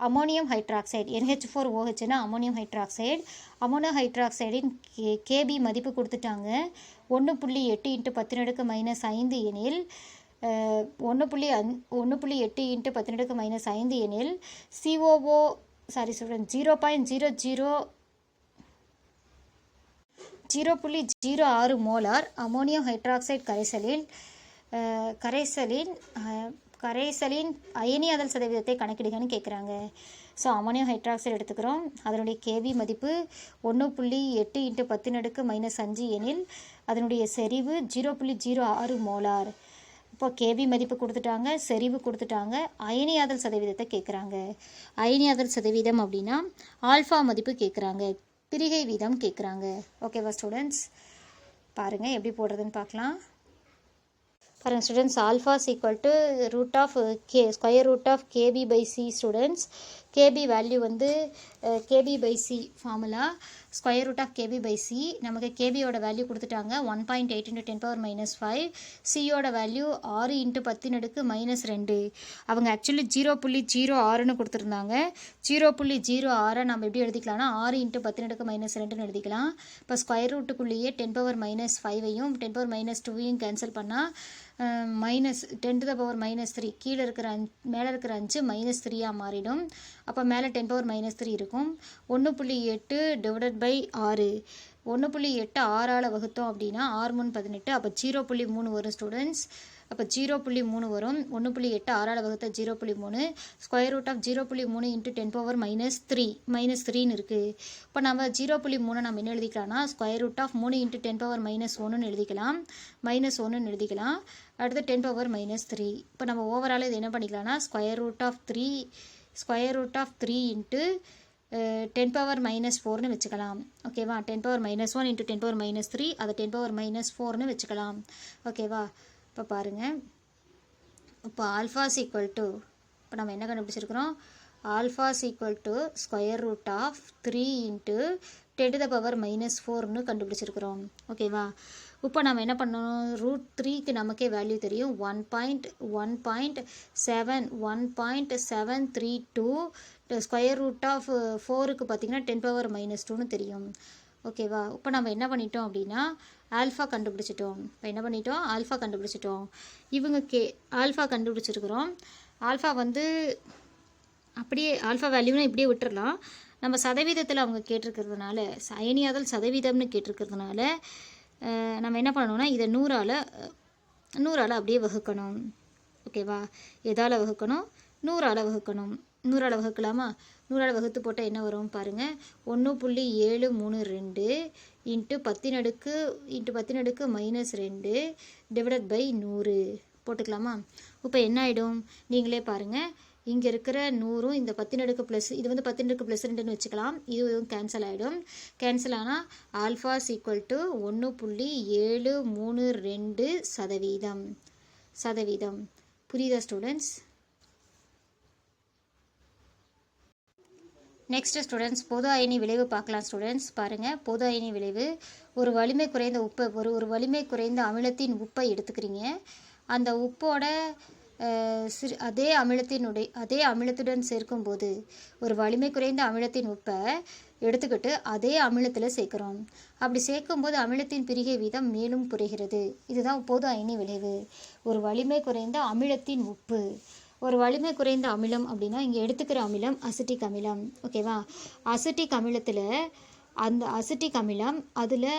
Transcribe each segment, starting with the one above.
Ammonium hydroxide NH four ஓஹெச்னா ammonium hydroxide. Ammonium ஹைட்ராக்சைடின் K Kb மதிப்பு கொடுத்துட்டாங்க. ஒன்று புள்ளி எட்டு இன்ட்டு பத்தினடுக்கு மைனஸ் ஐந்து எனில் ஒன்று புள்ளி அஞ் ஒன்று புள்ளி எட்டு இன்ட்டு பத்தினடுக்கு மைனஸ் ஐந்து எனில் சிஓஓ சாரி சொல்கிறேன் zero point zero zero zero புள்ளி ஜீரோ ஆறு மோலார் அமோனியம் ஹைட்ராக்சைடு கரைசலில் கரைசலின் கரைசலின் அயனியாதல் சதவீதத்தை கணக்கிடுங்கன்னு கேட்குறாங்க ஸோ அமோனியம் ஹைட்ராக்சைடு எடுத்துக்கிறோம். அதனுடைய கேவி மதிப்பு ஒன்று புள்ளி எட்டு இன்ட்டு பத்து நடுக்கு மைனஸ் அஞ்சு எனில் அதனுடைய செறிவு ஜீரோ புள்ளி ஜீரோ ஆறு மோலார். இப்போ கேபி மதிப்பு கொடுத்துட்டாங்க செறிவு கொடுத்துட்டாங்க அயனியாதல் சதவீதத்தை கேட்குறாங்க அயனியாதல் சதவீதம் அப்படின்னா ஆல்ஃபா மதிப்பு கேட்குறாங்க பிரிகை வீதம் கேட்குறாங்க ஓகேவா ஸ்டூடெண்ட்ஸ் பாருங்கள் எப்படி போடுறதுன்னு பார்க்கலாம். பாருங்கள் students alpha is equal to root of K square root of Kb by C students Kb value வந்து Kb by C formula square root of Kb by C நமக்கு கேபியோட வேல்யூ கொடுத்துட்டாங்க. One point eight into ten power minus five சியோட value ஆறு into பத்தின் அடுக்கு minus ரெண்டு. அவங்க ஆக்சுவலி ஜீரோ புள்ளி ஜீரோ ஆறுன்னு கொடுத்துருந்தாங்க. ஜீரோ புள்ளி ஜீரோ ஆறை நம்ம எப்படி எழுதிக்கலாம்னா ஆறு இன்ட்டு பத்தின் அடுக்கு மைனஸ் ரெண்டுன்னு எழுதிக்கலாம். இப்போ ஸ்கொயர் ரூட்டுக்குள்ளேயே டென் பவர் மைனஸ் ஃபைவையும் டென் பவர் மைனஸ் டூவையும் கேன்சல் பண்ணால் minus ten to the power minus three கீழே இருக்கிற அஞ்சு மேலே இருக்கிற அஞ்சு மைனஸ் த்ரீயாக மாறிடும். அப்போ மேலே டென் பவர் மைனஸ் த்ரீ இருக்கும். ஒன்று புள்ளி எட்டு டிவைடட் பை ஆறு. ஒன்று புள்ளி எட்டு ஆறால் வகுத்தோம் அப்படின்னா ஆறு மூணு பதினெட்டு. அப்போ ஜீரோ புள்ளி மூணு வரும் ஸ்டூடெண்ட்ஸ் அப்போ ஜீரோ புள்ளி மூணு வரும். ஒன்று புள்ளி எட்டு ஆறால் வகுத்த ஜீரோ புள்ளி மூணு. ஸ்கொயர் ரூட் ஆஃப் ஜீரோ புள்ளி மூணு into ten power minus three minus த்ரீன்னு இருக்குது இப்போ நம்ம ஜீரோ புள்ளி மூணு நம்ம என்ன எழுதிக்கலாம்னா ஸ்கொயர் ரூட் ஆஃப் மூணு இன்ட்டு டென் பவர் மைனஸ் ஒன்றுன்னு எழுதிக்கலாம். மைனஸ் ஒன்றுன்னு எழுதிக்கலாம். அடுத்து டென் பவர் மைனஸ் த்ரீ இப்போ நம்ம ஓவரால் இது என்ன பண்ணிக்கலாம்னா square root of three square root of three into ten power minus ஃபோர்னு வச்சுக்கலாம். ஓகேவா ten power minus one into ten power minus three அதை டென் பவர் மைனஸ் ஃபோர்னு வச்சுக்கலாம். ஓகேவா இப்போ பாருங்கள் இப்போ ஆல்ஃபாஸ் ஈக்குவல் டு இப்போ நம்ம என்ன கண்டுபிடிச்சிருக்கிறோம்? Alpha is equal to square root of three into ten to the power minus ஃபோர்னு கண்டுபிடிச்சிருக்கிறோம். ஓகேவா இப்போ நம்ம என்ன பண்ணணும்? ரூட் த்ரீக்கு நமக்கே வேல்யூ தெரியும். One point one point seven one point seven three two square root of ஃபோருக்கு பார்த்தீங்கன்னா டென் பவர் மைனஸ் டூன்னு தெரியும். ஓகேவா இப்போ நம்ம என்ன பண்ணிட்டோம் அப்படின்னா ஆல்ஃபா கண்டுபிடிச்சிட்டோம். இப்போ என்ன பண்ணிட்டோம்? ஆல்ஃபா கண்டுபிடிச்சிட்டோம். இவங்க கே ஆல்ஃபா கண்டுபிடிச்சிருக்கிறோம். ஆல்ஃபா வந்து அப்படியே ஆல்ஃபா வேல்யூனா இப்படியே விட்டுறலாம். நம்ம சதவீதத்தில் அவங்க கேட்டிருக்கிறதுனால அயனியாதல் சதவீதம்னு கேட்டிருக்கிறதுனால நம்ம என்ன பண்ணணும்னா இதை நூறால் நூறால் அப்படியே வகுக்கணும். ஓகேவா? எதால் வகுக்கணும்? நூறால் வகுக்கணும். நூறால் வகுக்கலாமா? நூறால் வகுத்து போட்டால் என்ன வரும் பாருங்கள் ஒன்று புள்ளி ஏழு மூணு ரெண்டு இன்ட்டு பத்தின் அடுக்கு இன்ட்டு பத்தின் அடுக்கு மைனஸ் ரெண்டு டிவைடட் பை நூறு. போட்டுக்கலாமா? இப்போ என்ன ஆகிடும் நீங்களே பாருங்கள் இங்கே இருக்கிற நூறும் இந்த பத்தினடுக்கு ப்ளஸ் இது வந்து பத்தினடுக்கு ப்ளஸ் ரெண்டுன்னு வச்சுக்கலாம். இதுவும் கேன்சல் ஆகிடும் கேன்சல் ஆனால் ஆல்ஃபாஸ் ஈக்குவல் டு ஒன்று புள்ளி ஏழு மூணு ரெண்டு சதவீதம். சதவீதம். புரியுதா ஸ்டூடெண்ட்ஸ் நெக்ஸ்ட் ஸ்டூடெண்ட்ஸ் பொது அயனி விளைவு பார்க்கலாம் ஸ்டூடெண்ட்ஸ் பாருங்கள் பொது அயனி விளைவு. ஒரு வலிமை குறைந்த உப்பை ஒரு ஒரு வலிமை குறைந்த அமிலத்தின் உப்பை எடுத்துக்கிறீங்க. அந்த உப்போட சிறு அதே அமிலத்தினுடைய அதே அமிலத்துடன் சேர்க்கும்போது ஒரு வலிமை குறைந்த அமிலத்தின் உப்பை எடுத்துக்கிட்டு அதே அமிலத்தில் சேர்க்குறோம். அப்படி சேர்க்கும்போது அமிலத்தின் பிரிகை வீதம் மேலும் குறைகிறது. இதுதான் பொது அயனி விளைவு. ஒரு வலிமை குறைந்த அமிலத்தின் உப்பு. ஒரு வலிமை குறைந்த அமிலம் அப்படின்னா இங்கே எடுத்துக்கிற அமிலம் அசிட்டிக் அமிலம். ஓகேவா அசிட்டிக் அமிலத்தில் அந்த அசிட்டிக் அமிலம் அதில்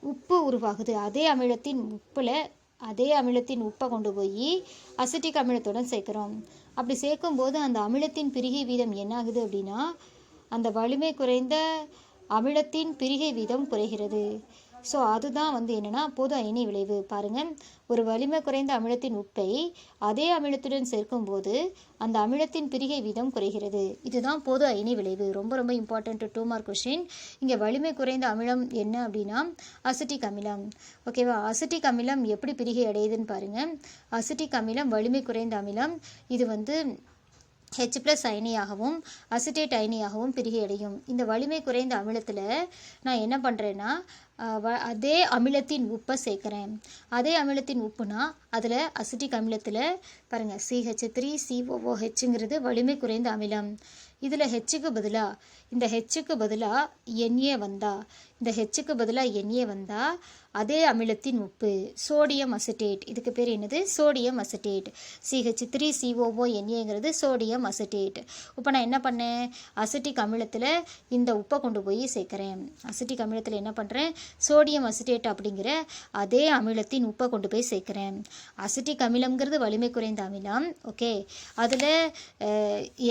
உப்பு உருவாகுது. அதே அமிலத்தின் உப்பில் அதே அமிலத்தின் உப்பை கொண்டு போய் அசிட்டிக் அமிலத்துடன் சேர்க்குறோம். அப்படி சேர்க்கும்போது அந்த அமிலத்தின் பிரிகை வீதம் என்ன ஆகுது அப்படின்னா அந்த வலிமை குறைந்த அமிலத்தின் பிரிகை வீதம் குறைகிறது. ஸோ அதுதான் வந்து என்னென்னா பொது அயனி விளைவு. பாருங்கள் ஒரு வலிமை குறைந்த அமிலத்தின் உப்பை அதே அமிலத்துடன் சேர்க்கும்போது அந்த அமிலத்தின் பிரிகை வீதம் குறைகிறது. இதுதான் பொது அயனி விளைவு. ரொம்ப ரொம்ப இம்பார்ட்டன்ட் டூ மார்க் கொஷின் இங்கே வலிமை குறைந்த அமிலம் என்ன அப்படின்னா அசிட்டிக் அமிலம். ஓகேவா அசிட்டிக் அமிலம் எப்படி பிரிகை அடையுதுன்னு பாருங்கள் அசிட்டிக் அமிலம் வலிமை குறைந்த அமிலம் இது வந்து ஹெச் ப்ளஸ் அயனியாகவும் அசிட்டேட் அயனியாகவும் பிரிகையடையும் இந்த வலிமை குறைந்த அமிலத்தில் நான் என்ன பண்ணுறேன்னா வ- அதே அமிலத்தின் உப்பை சேர்க்குறேன். அதே அமிலத்தின் உப்புனா அதில் அசிட்டிக் அமிலத்தில் பாருங்கள் சிஹெச் த்ரீ சிஓஓஹெச்ங்கிறது வலிமை குறைந்த அமிலம். இதில் ஹெச்சுக்கு பதிலாக இந்த ஹெச்சுக்கு பதிலாக என்ஏ வந்தா இந்த ஹெச்சுக்கு பதிலாக என்ஏ வந்தால் அதே அமிலத்தின் உப்பு சோடியம் அசிட்டேட் இதுக்கு பேர் என்னது? Sodium acetate CH three COO என்ஏங்கிறது sodium acetate இப்போ நான் என்ன பண்ணேன்? அசிட்டிக் அமிலத்தில் இந்த உப்பை கொண்டு போய் சேர்க்குறேன். அசிட்டிக் அமிலத்தில் என்ன பண்ணுறேன் சோடியம் அசிட்டேட் அப்படிங்கிற அதே அமிலத்தின் உப்பை கொண்டு போய் சேர்க்குறேன். அசிட்டிக் அமிலம்ங்கிறது வலிமை குறைந்த அமிலம் ஓகே அதில்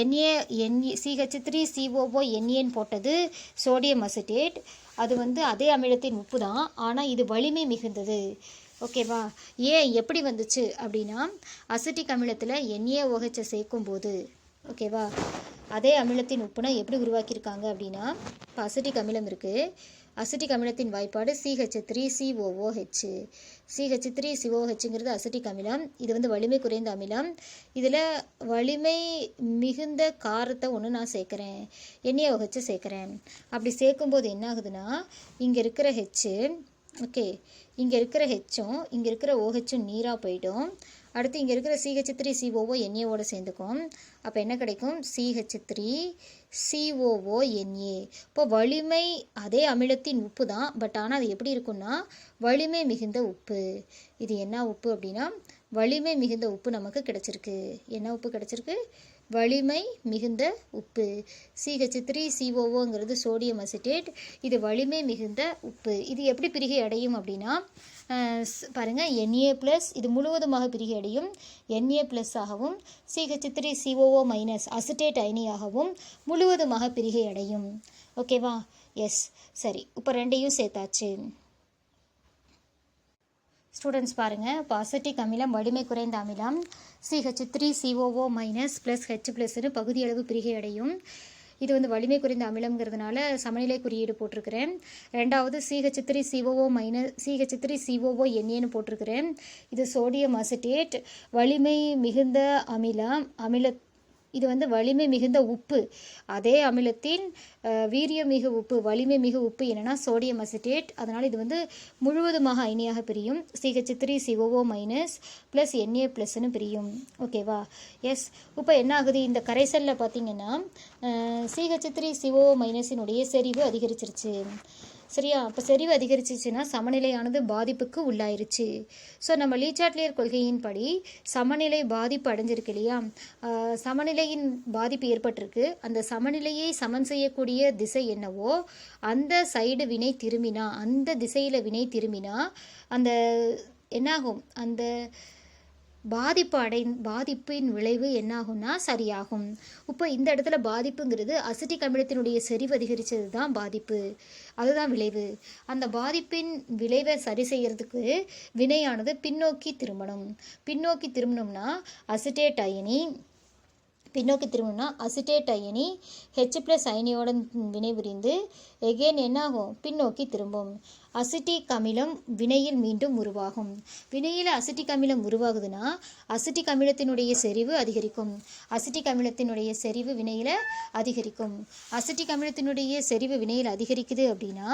Na Na CH three COO என்ஏன்னு போட்டது சோடியம் அசிட்டேட் அது வந்து அதே அமிலத்தின் உப்பு தான். ஆனால் இது வலிமை மிகுந்தது. ஓகேவா ஏன் எப்படி வந்துச்சு அப்படின்னா அசிட்டிக் அமிலத்தில் என்ஏஓஹெச்சை சேர்க்கும்போது ஓகேவா அதே அமிலத்தின் உப்புனா எப்படி உருவாக்கியிருக்காங்க அப்படின்னா இப்போ அசிட்டிக் அமிலம் இருக்குது அசிட்டிக் அமிலத்தின் வாய்ப்பாடு CH three COOH CH three சிஓஹெச்ங்கிறது acetic அமிலம். இது வந்து வலிமை குறைந்த அமிலம். இதில் வலிமை மிகுந்த காரத்தை ஒன்று நான் சேர்க்குறேன். எண்ணெயோஹெச்சு சேர்க்குறேன். அப்படி சேர்க்கும்போது என்ன ஆகுதுன்னா இங்கே இருக்கிற ஹெச்சு ஓகே இங்கே இருக்கிற ஹெச்சும் இங்கே இருக்கிற ஓஹெச்சும் நீராக போயிடும். அடுத்து இங்கே இருக்கிற சிஹெச் த்ரீ சிஓஓ என்ஏவோட சேர்ந்துக்கும். அப்போ என்ன கிடைக்கும்? சிஹெச் த்ரீ சிஓஓஎன்ஏ இப்போ வலிமை அதே அமிலத்தின் உப்பு தான். பட் ஆனால் அது எப்படி இருக்கும்னா வலிமை மிகுந்த உப்பு. இது என்ன உப்பு அப்படின்னா வலிமை மிகுந்த உப்பு நமக்கு கிடைச்சிருக்கு. என்ன உப்பு கிடைச்சிருக்கு? வலிமை மிகுந்த உப்பு. சிஹெச் த்ரீ சிஓஓங்கிறது சோடியம் அசிட்டேட் இது வலிமை மிகுந்த உப்பு. இது எப்படி பிரிகை அடையும் அப்படின்னா பாருங்கள் என்ஏ ப்ளஸ் இது முழுவதுமாக பிரிகை அடையும். என்ஏ ப்ளஸ் ஆகவும் CH three COO minus acetate அயனியாகவும் முழுவதுமாக பிரிகை அடையும். ஓகேவா எஸ் சரி. இப்போ ரெண்டையும் சேர்த்தாச்சு. ஸ்டூடெண்ட்ஸ் பாருங்கள் இப்போ அசட்டிக் அமிலம் வலிமை குறைந்த அமிலம். CH three COO minus plus H ப்ளஸ்னு பகுதியளவு பிரிகை அடையும். இது வந்து வலிமை குறைந்த அமிலம்ங்கிறதுனால சமநிலை குறியீடு போட்டிருக்கிறேன். ரெண்டாவது CH three COO minus CH three COO எண்ணேன்னு போட்டிருக்கிறேன். இது சோடியம் அசிட்டேட் வலிமை மிகுந்த அமிலம் அமில இது வந்து வலிமை மிகுந்த உப்பு. அதே அமிலத்தின் வீரியம் மிகு உப்பு வலிமை மிகு உப்பு என்னென்னா சோடியம் அசிட்டேட் அதனால் இது வந்து முழுவதுமாக அயனியாக பிரியும். CH three COO minus plus Na ப்ளஸ்ன்னு பிரியும். ஓகேவா எஸ் இப்போ என்ன ஆகுது? இந்த கரைசலில் பார்த்தீங்கன்னா சிஹெச் த்ரீ சிஓஓ மைனஸினுடைய செறிவு அதிகரிச்சிருச்சு. சரியா? அப்போ செறிவு அதிகரிச்சிச்சுன்னா சமநிலையானது பாதிப்புக்கு உள்ளாயிருச்சு. ஸோ நம்ம லீச்சாட்லியர் கொள்கையின்படி சமநிலை பாதிப்பு அடைஞ்சிருக்கு இல்லையா? சமநிலையின் பாதிப்பு ஏற்பட்டிருக்கு. அந்த சமநிலையை சமன் செய்யக்கூடிய திசை என்னவோ அந்த சைடு வினை திரும்பினா அந்த திசையில் வினை திரும்பினா அந்த என்னாகும்? அந்த பாதிப்பு அடை பாதிப்பின் விளைவு என்னாகும்னா சரியாகும். இப்போ இந்த இடத்துல பாதிப்புங்கிறது அசிட்டிக் அமிலத்தினுடைய செறிவு அதிகரித்தது தான் பாதிப்பு. அதுதான் விளைவு. அந்த பாதிப்பின் விளைவை சரி செய்கிறதுக்கு வினையானது பின்னோக்கி திரும்பணும். பின்னோக்கி திரும்பணும்னா அசிட்டேட் அயனி பின்னோக்கி திரும்பினா அசிட்டேட் அயனி ஹெச் ப்ளஸ் அயனியோட வினைபுரிந்து எகெயின் என்னாகும்? பின்னோக்கி திரும்பும். அசிட்டிக் அமிலம் வினையில் மீண்டும் உருவாகும். வினையில் அசிட்டிக் அமிலம் உருவாகுதுன்னா அசிட்டிக் அமிலத்தினுடைய செறிவு அதிகரிக்கும். அசிட்டிக் அமிலத்தினுடைய செறிவு வினையில் அதிகரிக்கும். அசிட்டிக் அமிலத்தினுடைய செறிவு வினையில் அதிகரிக்குது அப்படின்னா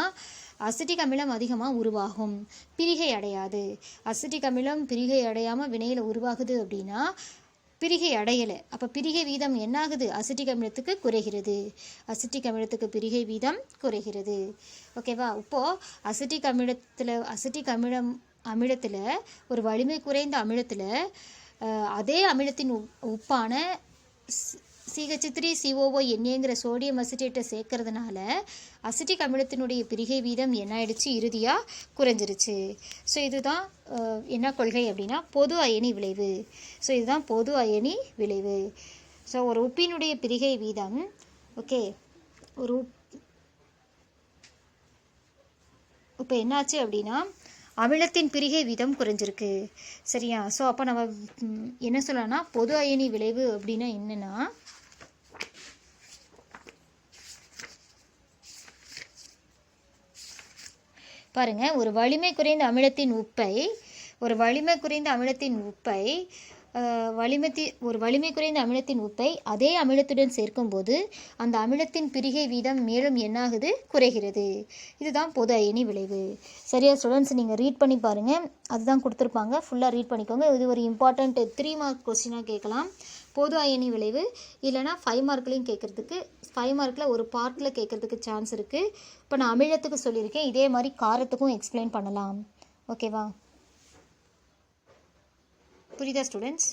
அசிட்டிக் அமிலம் அதிகமாக உருவாகும். பிரிகை அடையாது. அசிட்டிக் அமிலம் பிரிகை அடையாமல் வினையில் உருவாகுது அப்படின்னா பிரிகை அடையலை. அப்போ பிரிகை வீதம் என்னாகுது? அசிட்டிக் அமிலத்துக்கு குறைகிறது. அசிட்டிக் அமிலத்துக்கு பிரிகை வீதம் குறைகிறது. ஓகேவா இப்போது அசிட்டிக் அமிலத்தில் அசிட்டிக் அமிலம் அமிலத்தில் ஒரு வலிமை குறைந்த அமிலத்தில் அதே அமிலத்தின் உப்- உப்பான சிஹெச் த்ரீ சிஓஓ எண்ணெய்ங்கிற சோடியம் அசிட்டேட்டை சேர்க்கறதுனால அசிட்டிக் அமிலத்தினுடைய பிரிகை வீதம் என்ன ஆயிடுச்சு இறுதியாக குறைஞ்சிருச்சு. ஸோ இதுதான் என்ன கொள்கை அப்படின்னா பொது அயனி விளைவு. ஸோ இதுதான் பொது அயனி விளைவு. ஸோ ஒரு உப்பினுடைய பிரிகை வீதம் ஓகே ஒரு உப் இப்போ என்னாச்சு அப்படின்னா அமிலத்தின் பிரிகை வீதம் குறைஞ்சிருக்கு. சரியா? ஸோ அப்போ நம்ம என்ன சொல்லலாம்னா பொது அயனி விளைவு அப்படின்னா என்னென்னா பாருங்கள் ஒரு வலிமை குறைந்த அமிலத்தின் உப்பை ஒரு வலிமை குறைந்த அமிலத்தின் உப்பை வலிமத்தி ஒரு வலிமை குறைந்த அமிலத்தின் உப்பை அதே அமிலத்துடன் சேர்க்கும்போது அந்த அமிலத்தின் பிரிகை வீதம் மேலும் என்னாகுது? குறைகிறது. இதுதான் பொது அயனி விளைவு. சரியா ஸ்டூடெண்ட்ஸ் நீங்கள் ரீட் பண்ணி பாருங்கள் அதுதான் கொடுத்துருப்பாங்க. ஃபுல்லாக ரீட் பண்ணிக்கோங்க. இது ஒரு இம்பார்ட்டண்ட் த்ரீ மார்க் கொஸ்டினாக கேட்கலாம். பொது அயனி விளைவு இல்லைனா ஃபைவ் மார்க்லேயும் கேட்குறதுக்கு ஃபைவ் மார்க்கில் ஒரு பார்ட்டில் கேட்குறதுக்கு சான்ஸ் இருக்குது இப்போ நான் அமிழத்துக்கு சொல்லியிருக்கேன் இதே மாதிரி காரத்துக்கும் எக்ஸ்பிளைன் பண்ணலாம். ஓகேவா புரியுதா ஸ்டூடெண்ட்ஸ்